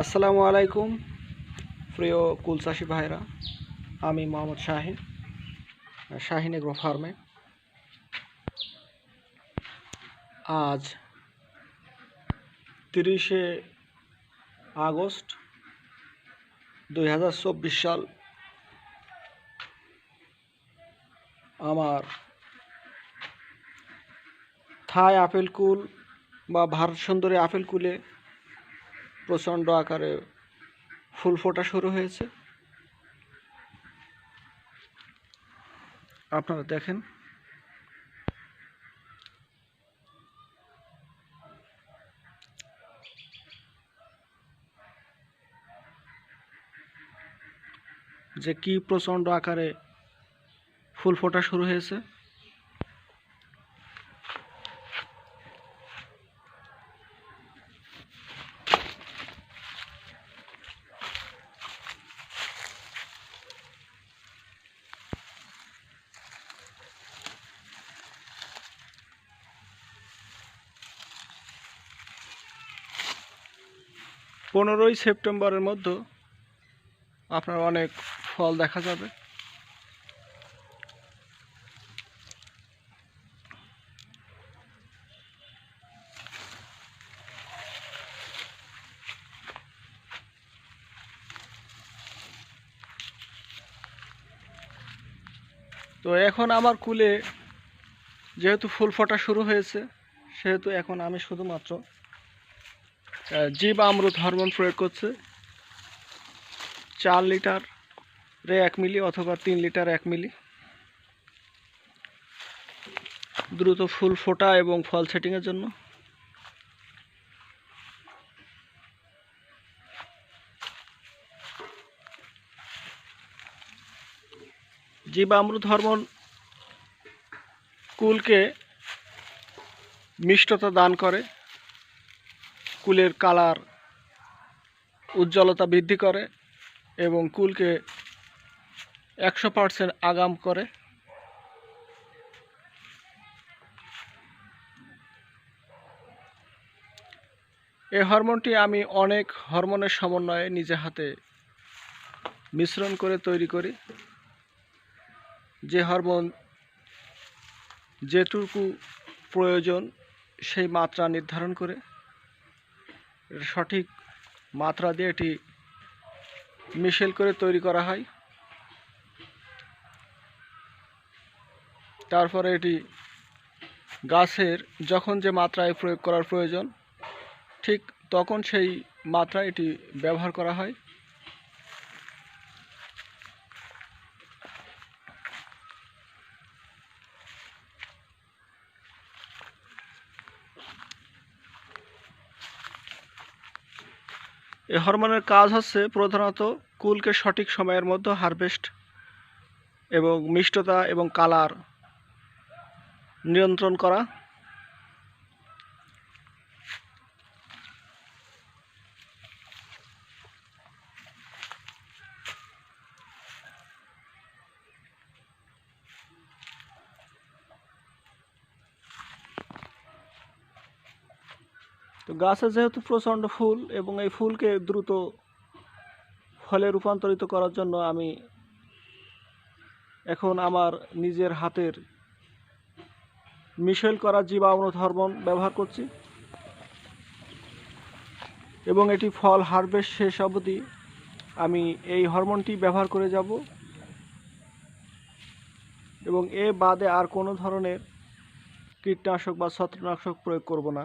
আসসালামু আলাইকুম, প্রিয় কুল চাষি ভাইরা আমি মোহাম্মদ শাহিন শাহিন এগ্রো ফার্মে। আজ তিরিশে আগস্ট দুই হাজার চব্বিশ সাল আমার থাই আপেল কুল বা ভারত সুন্দরী আপেল কুলে প্রচণ্ড আকারে ফুল ফোটা শুরু হয়েছে। আপনারা দেখেন। যে কি প্রচণ্ড আকারে ফুল ফোটা শুরু হয়েছে। পনেরোই সেপ্টেম্বরের মধ্যে আপনার অনেক ফল দেখা যাবে। তো এখন আমার কুলে যেহেতু ফুল ফোটা শুরু হয়েছে, সেহেতু এখন আমি শুধুমাত্র জীব আমরুদ হরমোন প্রয়োগ করছে। চার লিটার রে এক মিলি অথবা তিন লিটার এক মিলি। দ্রুত ফুল ফোটা এবং ফল সেটিংয়ের জন্য। জীবামৃত হরমোন কুলকে মিষ্টতা দান করে। কুলের কালার উজ্জ্বলতা বৃদ্ধি করে এবং কুলকে একশো পার্সেন্ট আগাম করে। এই হরমোনটি আমি অনেক হরমোনের সমন্বয়ে নিজে হাতে মিশ্রণ করে তৈরি করি। যে হরমোন যেটুকু প্রয়োজন সেই মাত্রা নির্ধারণ করে। সঠিক মাত্রা দিয়ে এটি মিশেল করে তৈরি করা হয়। তারপরে এটি গাছের যখন যে মাত্রায় প্রয়োগ করার প্রয়োজন, ঠিক তখন সেই মাত্রায় এটি ব্যবহার করা হয়। এই হরমোনের কাজ হচ্ছে প্রধানত কুলকে সঠিক সময়ের মধ্যে হারভেস্ট এবং মিষ্টতা এবং কালার নিয়ন্ত্রণ করা। তো গাছে যেহেতু প্রচণ্ড ফুল এবং এই ফুলকে দ্রুত ফলে রূপান্তরিত করার জন্য আমি এখন আমার নিজের হাতের মিশেল করা জীবাণু হরমোন ব্যবহার করছি। এবং এটি ফল হারভেস্ট শেষ অবধি আমি এই হরমোনটি ব্যবহার করে যাব। এবং এ বাদে আর কোনো ধরনের কীটনাশক বা ছত্রনাশক প্রয়োগ করব না।